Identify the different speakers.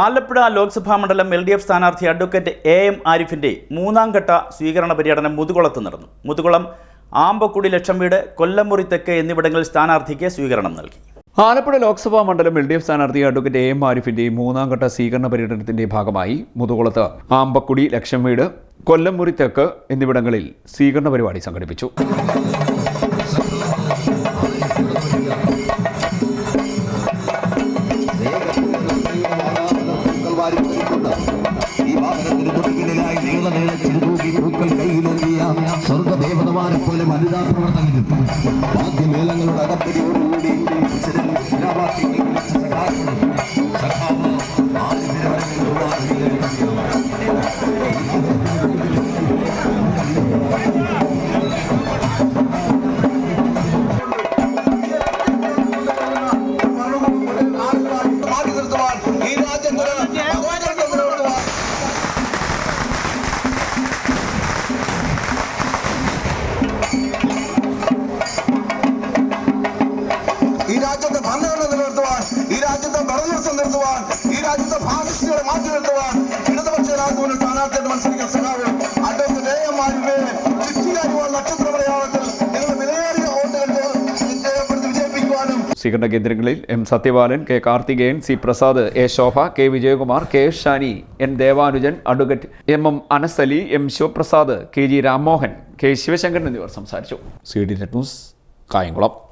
Speaker 1: ആലപ്പുഴ ലോക്സഭാ മണ്ഡലം L D F സ്ഥാനാർത്ഥി advocate A M ആരിഫിന്റെ മൂന്നാം ഘട്ട സ്വീകരണ പര്യടനം മുതുകുളത്ത് നടന്നു. മുതുകുളം ആമ്പക്കുടി ലക്ഷം വീട് കൊല്ലമുറി തെക്ക് എന്നിവിടങ്ങളിൽ സ്ഥാനാർത്ഥിക്ക് സ്വീകരണം നൽകി.
Speaker 2: ആലപ്പുഴ ലോക്സഭാ മണ്ഡലം എൽ ഡി എഫ് സ്ഥാനാർത്ഥി അഡ്വക്കേറ്റ് എ എം ആരിഫിന്റെ മൂന്നാം ഘട്ട സ്വീകരണ പര്യടനത്തിന്റെ ഭാഗമായി മുതുകുളത്ത് ആമ്പക്കുടി ലക്ഷം വീട് കൊല്ലംമുറി തെക്ക് എന്നിവിടങ്ങളിൽ സ്വീകരണ പരിപാടി സംഘടിപ്പിച്ചു.
Speaker 3: ഈ വാഹനത്തിന് തൊട്ടുപിന്നിലായി നീള നീള ചെറുതൂക്കി പൂക്കൾ കയ്യിലെത്തിയ സ്വർഗദേവതമാരെ പോലെ വനിതാ പ്രവർത്തകരും വാദ്യമേളങ്ങളുടെ അകപ്പടിയോടുകൂടി ഈ രാജ്യത്തിന് രാജ്യത്തെ ഫാസിസ്റ്റുകളെ മാറ്റി നിർത്തുവാൻ ഇടതുപക്ഷ രാജ്യത്തിന് സ്ഥാനാർത്ഥിയായിട്ട് മത്സരിക്കാൻ സഖാവ് അഡ്വക്കേറ്റ് എ എം മാരിനെ ചുറ്റിക്കാരുവാൻ നക്ഷത്ര മലയാളത്തിൽ നിങ്ങൾ വിലയേറിയ വോട്ടുകൾ രേഖപ്പെടുത്തി വിജയിപ്പിക്കുവാനും.
Speaker 2: സ്വീകരണ കേന്ദ്രങ്ങളിൽ M Sathyabalan K Karthikeyan C Prasad A Shobha K Vijayakumar K S Shani N Devanujan advocate M M Anasali M Sivaprasad K G Rammohan K Sivasankaran എന്നിവർ സംസാരിച്ചു. C D net news Kayamkulam.